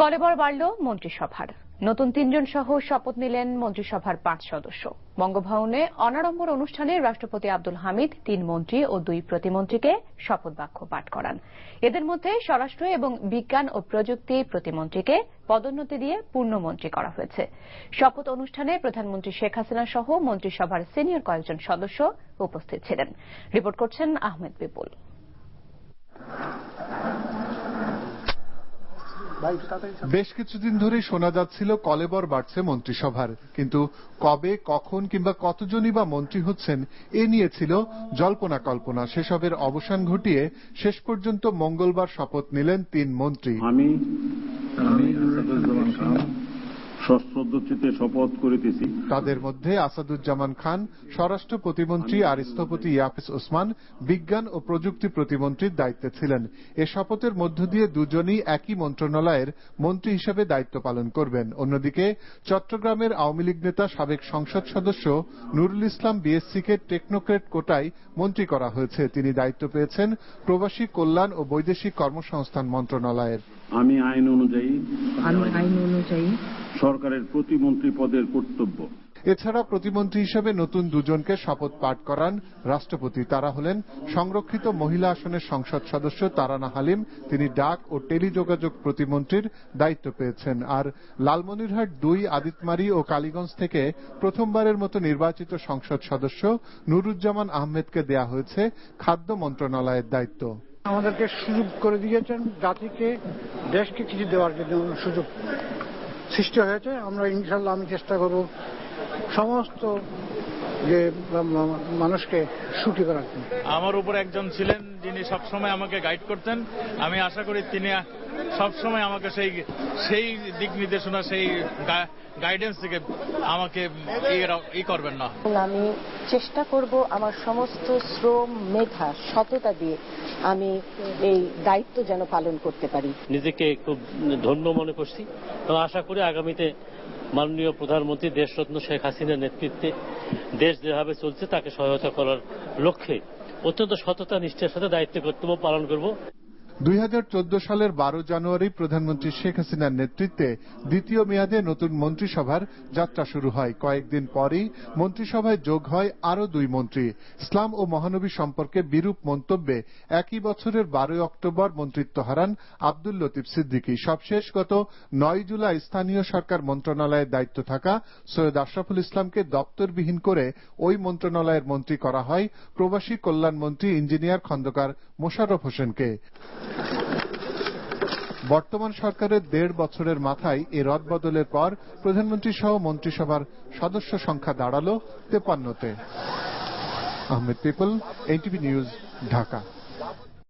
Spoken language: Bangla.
কলেবর বাড়ল মন্ত্রিসভার। নতুন তিনজন সহ শপথ নিলেন মন্ত্রিসভার পাঁচ সদস্য। বঙ্গভবনে অনাড়ম্বর অনুষ্ঠানে রাষ্ট্রপতি আব্দুল হামিদ তিন মন্ত্রী ও দুই প্রতিমন্ত্রীকে শপথ বাক্য পাঠ করান। এদের মধ্যে স্বরাষ্ট্র এবং বিজ্ঞান ও প্রযুক্তি প্রতিমন্ত্রীকে পদোন্নতি দিয়ে পূর্ণমন্ত্রী করা হয়েছে। শপথ অনুষ্ঠানে প্রধানমন্ত্রী শেখ হাসিনা সহ মন্ত্রিসভার সিনিয়র কয়েকজন সদস্য উপস্থিত ছিলেন। রিপোর্ট করছেন আহমেদ বিপুল। বেশ কিছুদিন ধরেই শোনা যাচ্ছিল কলেবর বাড়ছে মন্ত্রিসভার। কিন্তু কবে, কখন কিংবা কতজনই বা মন্ত্রী হচ্ছেন, এ নিয়ে ছিল জল্পনা কল্পনা। সেসবের অবসান ঘটিয়ে শেষ পর্যন্ত মঙ্গলবার শপথ নিলেন তিন মন্ত্রী। আমি সশ্রদ্ধচিতে শপথ করিতেছি। তাদের মধ্যে আসাদুজ্জামান খান স্বরাষ্ট্র প্রতিমন্ত্রী আর স্থপতি ইয়াফিস ওসমান বিজ্ঞান ও প্রযুক্তি প্রতিমন্ত্রীর দায়িত্বে ছিলেন। এ শপথের মধ্য দিয়ে দুজনই একই মন্ত্রণালয়ের মন্ত্রী হিসেবে দায়িত্ব পালন করবেন। অন্যদিকে চট্টগ্রামের আওয়ামী লীগ নেতা সাবেক সংসদ সদস্য নুরুল ইসলাম বিএসসিকে টেকনোক্রেট কোটায় মন্ত্রী করা হয়েছে। তিনি দায়িত্ব পেয়েছেন প্রবাসী কল্যাণ ও বৈদেশিক কর্মসংস্থান মন্ত্রণালয়ের। আমি আইন অনুযায়ী আমি আইন অনুযায়ী সরকারের প্রতিমন্ত্রী পদের কর্তব্য। এছাড়া প্রতিমন্ত্রী হিসেবে নতুন দুজনকে শপথ পাঠ করান রাষ্ট্রপতি। তারা হলেন সংরক্ষিত মহিলা আসনের সংসদ সদস্য তারানা হালিম। তিনি ডাক ও টেলিযোগাযোগ প্রতিমন্ত্রীর দায়িত্ব পেয়েছেন। আর লালমনিরহাট দুই আদিতমারি ও কালীগঞ্জ থেকে প্রথমবারের মতো নির্বাচিত সংসদ সদস্য নুরুজ্জামান আহমেদকে দেয়া হয়েছে খাদ্য মন্ত্রণালয়ের দায়িত্ব। আমাদেরকে সুযোগ করে দিয়েছেন জাতিকে দেশকে কিছু দেওয়ার জন্য সুযোগ। সৃষ্টি হয়েছে আমরা ইনশাল্লাহ আমি চেষ্টা করব সমস্ত যে মানুষকে সুখী করার জন্য। আমার উপর একজন ছিলেন যিনি সবসময় আমাকে গাইড করতেন। আমি আশা করি তিনি সবসময় আমাকে সেই সেই দিক নির্দেশনা সেই গাইডেন্স থেকে আমাকে ই করবেন না। আমি চেষ্টা করব আমার সমস্ত শ্রম মেধা সততা দিয়ে আমি এই দায়িত্ব যেন পালন করতে পারি। নিজেকে খুব ধন্য মনে করছি। এবং আশা করি আগামীতে মাননীয় প্রধানমন্ত্রী দেশরত্ন শেখ হাসিনার নেতৃত্বে দেশ যেভাবে চলছে, তাকে সহায়তা করার লক্ষ্যে অত্যন্ত সততা, নিষ্ঠার সাথে দায়িত্ব, কর্তব্য পালন করব। দুই হাজার চোদ্দ সালের বারো জানুয়ারি প্রধানমন্ত্রী শেখ হাসিনার নেতৃত্বে দ্বিতীয় মেয়াদে নতুন মন্ত্রিসভার যাত্রা শুরু হয়। কয়েকদিন পরেই মন্ত্রিসভায় যোগ হয় আরও দুই মন্ত্রী। ইসলাম ও মহানবী সম্পর্কে বিরূপ মন্তব্যে একই বছরের বারোই অক্টোবর মন্ত্রিত্ব হারান আব্দুল লতিফ সিদ্দিকী। সবশেষ গত নয় জুলাই স্থানীয় সরকার মন্ত্রণালয়ের দায়িত্ব থাকা সৈয়দ আশরাফুল ইসলামকে দপ্তরবিহীন করে ওই মন্ত্রণালয়ের মন্ত্রী করা হয় প্রবাসী কল্যাণ মন্ত্রী ইঞ্জিনিয়ার খন্দকার মোশাররফ হোসেনকে। বর্তমান সরকারের দেড় বছরের মাথায় এ রদবদলের পর প্রধানমন্ত্রী সহ মন্ত্রিসভার সদস্য সংখ্যা দাঁড়াল তেপান্নতে। Ahmed Pipul, NTV news, Dhaka.